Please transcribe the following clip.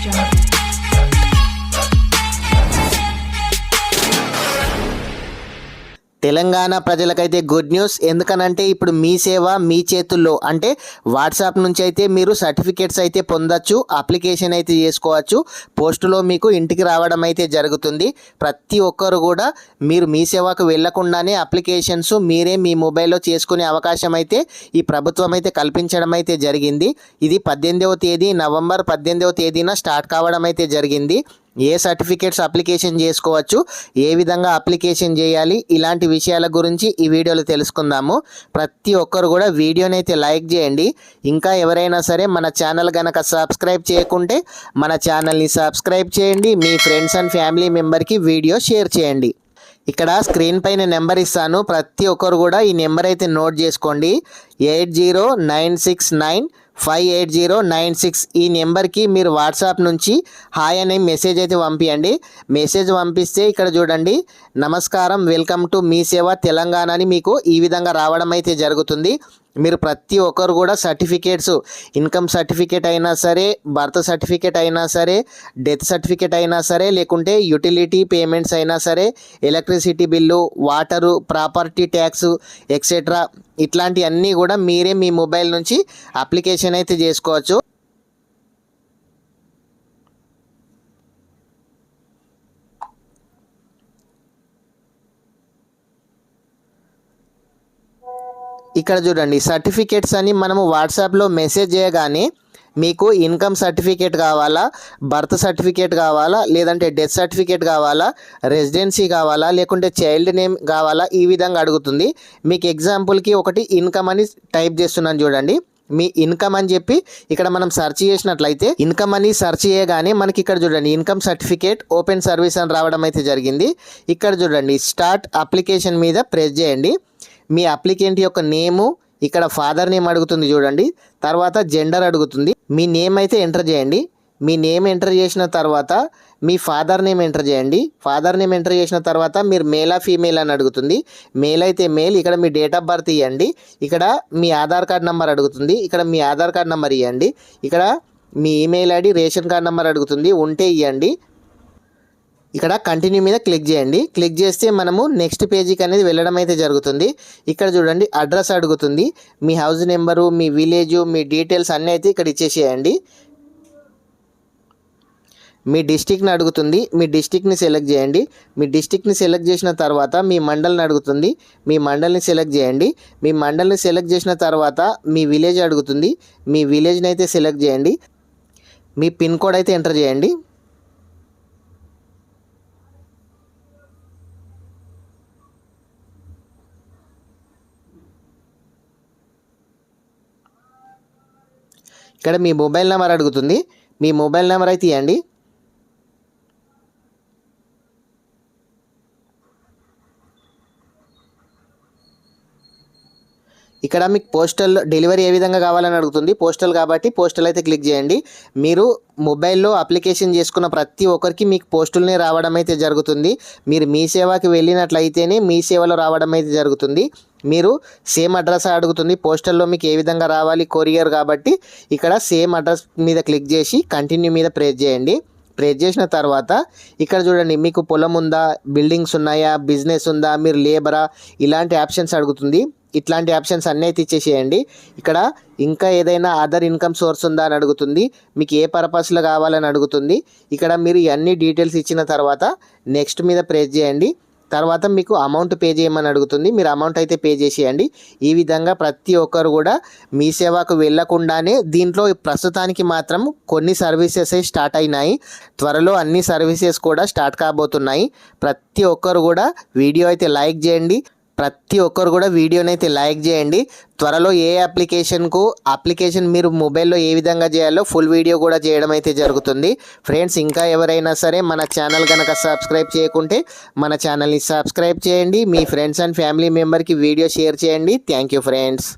question. Telangana ప్రజలకైతే good news ఎందుకనంటే ఇప్పుడు మీ సేవ మీ చేతుల్లో. అంటే వాట్సాప్ నుంచి అయితే మీరు సర్టిఫికేట్స్ అయితే పొందొచ్చు అప్లికేషన్ అయితే చేసుకోవచ్చు. పోస్టులో మీకు ఇంటికి రావడం అయితే జరుగుతుంది. ప్రతి ఒక్కరు కూడా మీరు మీ సేవకు వెళ్ళకుండానే అప్లికేషన్స్ మీరే మీ మొబైల్లో చేసుకునే అవకాశం అయితే ఈ ప్రభుత్వం అయితే కల్పించడం అయితే జరిగింది. ఇది పద్దెనిమిదవ తేదీ నవంబర్ పద్దెనిమిదవ తేదీన స్టార్ట్ కావడం అయితే జరిగింది. ఏ సర్టిఫికేట్స్ అప్లికేషన్ చేసుకోవచ్చు ఏ విధంగా అప్లికేషన్ చేయాలి ఇలాంటి విషయాల గురించి ఈ వీడియోలో తెలుసుకుందాము. ప్రతి ఒక్కరు కూడా వీడియోని అయితే లైక్ చేయండి. ఇంకా ఎవరైనా సరే మన ఛానల్ కనుక సబ్స్క్రైబ్ చేయకుంటే మన ఛానల్ని సబ్స్క్రైబ్ చేయండి. మీ ఫ్రెండ్స్ అండ్ ఫ్యామిలీ మెంబర్కి వీడియో షేర్ చేయండి. ఇక్కడ స్క్రీన్ పైన నెంబర్ ఇస్తాను. ప్రతి ఒక్కరు కూడా ఈ నెంబర్ అయితే నోట్ చేసుకోండి. Eight zero nine six nine five eight zero nine six ఈ నెంబర్కి మీరు వాట్సాప్ నుంచి హాయ్ అనే మెసేజ్ అయితే పంపించండి మెసేజ్ పంపిస్తే ఇక్కడ చూడండి నమస్కారం వెల్కమ్ టు మీ సేవ తెలంగాణ అని మీకు ఈ విధంగా రావడం అయితే జరుగుతుంది. మీరు ప్రతి ఒక్కరు కూడా సర్టిఫికేట్స్ ఇన్కమ్ సర్టిఫికేట్ అయినా సరే బర్త్ సర్టిఫికేట్ అయినా సరే డెత్ సర్టిఫికేట్ అయినా సరే లేకుంటే యూటిలిటీ పేమెంట్స్ అయినా సరే electricity bill water property tax etcetera ఇట్లాంటివన్నీ కూడా మీరే మీ మొబైల్ నుంచి అప్లికేషన్ అయితే చేసుకోవచ్చు. ఇక్కడ చూడండి సర్టిఫికేట్స్ అని మనము వాట్సాప్లో మెసేజ్ చేయగానే మీకు ఇన్కమ్ సర్టిఫికేట్ కావాలా బర్త్ సర్టిఫికేట్ కావాలా లేదంటే డెత్ సర్టిఫికేట్ కావాలా రెసిడెన్సీ కావాలా లేకుంటే చైల్డ్ నేమ్ కావాలా ఈ విధంగా అడుగుతుంది. మీకు ఎగ్జాంపుల్కి ఒకటి ఇన్కమ్ అని టైప్ చేస్తున్నాను చూడండి. మీ ఇన్కమ్ అని చెప్పి ఇక్కడ మనం సెర్చ్ చేసినట్లయితే ఇన్కమ్ అని సెర్చ్ చేయగానే మనకి ఇక్కడ చూడండి ఇన్కమ్ సర్టిఫికేట్ ఓపెన్ సర్వీస్ అని రావడం అయితే జరిగింది. ఇక్కడ చూడండి స్టార్ట్ అప్లికేషన్ మీద ప్రెస్ చేయండి. మీ అప్లికెంట్ యొక్క నేము ఇక్కడ ఫాదర్ నేమ్ అడుగుతుంది చూడండి. తర్వాత జెండర్ అడుగుతుంది. మీ నేమ్ అయితే ఎంటర్ చేయండి. మీ నేమ్ ఎంటర్ చేసిన తర్వాత మీ ఫాదర్ నేమ్ ఎంటర్ చేయండి. ఫాదర్ నేమ్ ఎంటర్ చేసిన తర్వాత మీరు మేలా ఫీమేల్ అని అడుగుతుంది. మేల్ అయితే మేల్ ఇక్కడ మీ డేట్ ఆఫ్ బర్త్ ఇవ్వండి. ఇక్కడ మీ ఆధార్ కార్డ్ నెంబర్ అడుగుతుంది. ఇక్కడ మీ ఆధార్ కార్డ్ నెంబర్ ఇవ్వండి. ఇక్కడ మీ email ID ration card number అడుగుతుంది. ఉంటే ఇవ్వండి. ఇక్కడ కంటిన్యూ మీద క్లిక్ చేయండి. క్లిక్ చేస్తే మనము నెక్స్ట్ పేజీకి అనేది వెళ్ళడం అయితే జరుగుతుంది. ఇక్కడ చూడండి అడ్రస్ అడుగుతుంది. మీ హౌస్ నెంబరు మీ విలేజ్ మీ డీటెయిల్స్ అన్నీ అయితే ఇక్కడ ఇచ్చేసేయండి. మీ డిస్టిక్ని అడుగుతుంది. మీ డిస్టిక్ని సెలెక్ట్ చేయండి. మీ డిస్టిక్ని సెలెక్ట్ చేసిన తర్వాత మీ మండల్ని అడుగుతుంది. మీ మండల్ని సెలెక్ట్ చేయండి. మీ మండల్ని సెలెక్ట్ చేసిన తర్వాత మీ విలేజ్ అడుగుతుంది. మీ విలేజ్ని అయితే సెలెక్ట్ చేయండి. మీ పిన్ కోడ్ అయితే ఎంటర్ చేయండి. ఇక్కడ మీ మొబైల్ నెంబర్ అడుగుతుంది. మీ మొబైల్ నెంబర్ అయితే ఇవ్వండి ఇక్కడ మీకు పోస్టల్ డెలివరీ ఏ విధంగా కావాలని అడుగుతుంది. పోస్టల్ కాబట్టి పోస్టల్ అయితే క్లిక్ చేయండి. మీరు మొబైల్లో అప్లికేషన్ చేసుకున్న ప్రతి ఒక్కరికి మీకు పోస్టుల్ని రావడం అయితే జరుగుతుంది. మీరు మీ సేవకి వెళ్ళినట్లయితేనే మీ సేవలో రావడం అయితే జరుగుతుంది. మీరు సేమ్ అడ్రస్ అడుగుతుంది. పోస్టల్లో మీకు ఏ విధంగా రావాలి? కొరియర్ కాబట్టి ఇక్కడ సేమ్ అడ్రస్ మీద క్లిక్ చేసి కంటిన్యూ మీద ప్రెస్ చేయండి. ప్రెస్ చేసిన తర్వాత ఇక్కడ చూడండి మీకు పొలం ఉందా? బిల్డింగ్స్ ఉన్నాయా? బిజినెస్ ఉందా? మీరు లేబరా ఇలాంటి ఆప్షన్స్ అడుగుతుంది. ఇట్లాంటి ఆప్షన్స్ అన్నీ అయితే ఇచ్చేసేయండి. ఇక్కడ ఇంకా ఏదైనా అదర్ ఇన్కమ్ సోర్స్ ఉందా అని అడుగుతుంది. మీకు ఏ పర్పస్లో కావాలని అడుగుతుంది. ఇక్కడ మీరు అన్ని డీటెయిల్స్ ఇచ్చిన తర్వాత నెక్స్ట్ మీద ప్రెస్ చేయండి. తర్వాత మీకు అమౌంట్ పే చేయమని అడుగుతుంది. మీరు అమౌంట్ అయితే పే చేసేయండి. ఈ విధంగా ప్రతి ఒక్కరు కూడా మీ సేవకు వెళ్ళకుండానే దీంట్లో ప్రస్తుతానికి మాత్రం కొన్ని సర్వీసెస్ స్టార్ట్ అయినాయి. త్వరలో అన్ని సర్వీసెస్ కూడా స్టార్ట్ కాబోతున్నాయి. ప్రతి ఒక్కరు కూడా వీడియో అయితే లైక్ చేయండి. ప్రతి ఒక్కరు కూడా వీడియోని అయితే లైక్ చేయండి. త్వరలో ఏ అప్లికేషన్కు అప్లికేషన్ మీరు మొబైల్లో ఏ విధంగా చేయాలో ఫుల్ వీడియో కూడా చేయడం అయితే జరుగుతుంది. ఫ్రెండ్స్ ఇంకా ఎవరైనా సరే మన ఛానల్ కనుక సబ్స్క్రైబ్ చేయకుంటే మన ఛానల్ని సబ్స్క్రైబ్ చేయండి. మీ ఫ్రెండ్స్ అండ్ ఫ్యామిలీ మెంబర్కి వీడియో షేర్ చేయండి. Thank you friends